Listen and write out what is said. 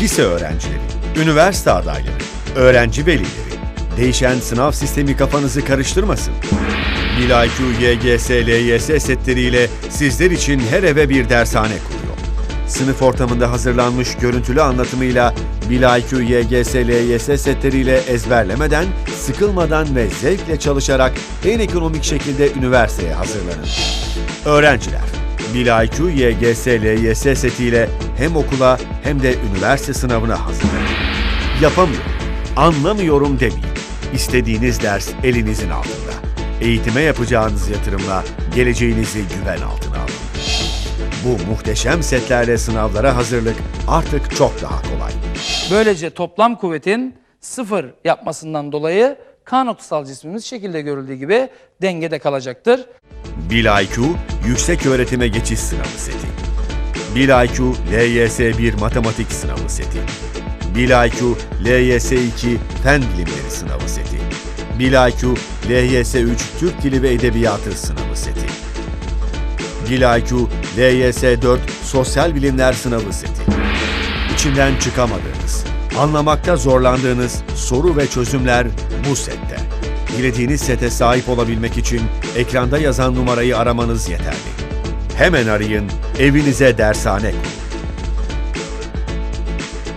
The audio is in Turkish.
lise öğrencileri, üniversite adayları, öğrenci velileri, değişen sınav sistemi kafanızı karıştırmasın. BİLIQ, YGS, LYS setleriyle sizler için her eve bir dershane kuruyor. Sınıf ortamında hazırlanmış görüntülü anlatımıyla BİLIQ, YGS, LYS setleriyle ezberlemeden, sıkılmadan ve zevkle çalışarak en ekonomik şekilde üniversiteye hazırlanın. Öğrenciler, BİLIQ, YGS, LYS setiyle hem okula hem de üniversite sınavına hazırlanın. Yapamıyorum, anlamıyorum demeyin. İstediğiniz ders elinizin altında. Eğitime yapacağınız yatırımla geleceğinizi güven altına alın. Bu muhteşem setlerle sınavlara hazırlık artık çok daha kolay. Böylece toplam kuvvetin sıfır yapmasından dolayı K noktasal cismimiz şekilde görüldüğü gibi dengede kalacaktır. BİLIQ Yüksek Öğretime Geçiş Sınavı Seti. BİLIQ LYS 1 Matematik Sınavı Seti. BİLIQ LYS 2 Fen Bilimleri Sınavı Seti. BİLIQ LYS 3 Türk Dili ve Edebiyatı Sınavı Seti. BİLIQ LYS 4 Sosyal Bilimler Sınavı Seti. İçinden çıkamadığınız, anlamakta zorlandığınız soru ve çözümler bu sette. Dilediğiniz sete sahip olabilmek için ekranda yazan numarayı aramanız yeterli. Hemen arayın, evinize dershane kurun.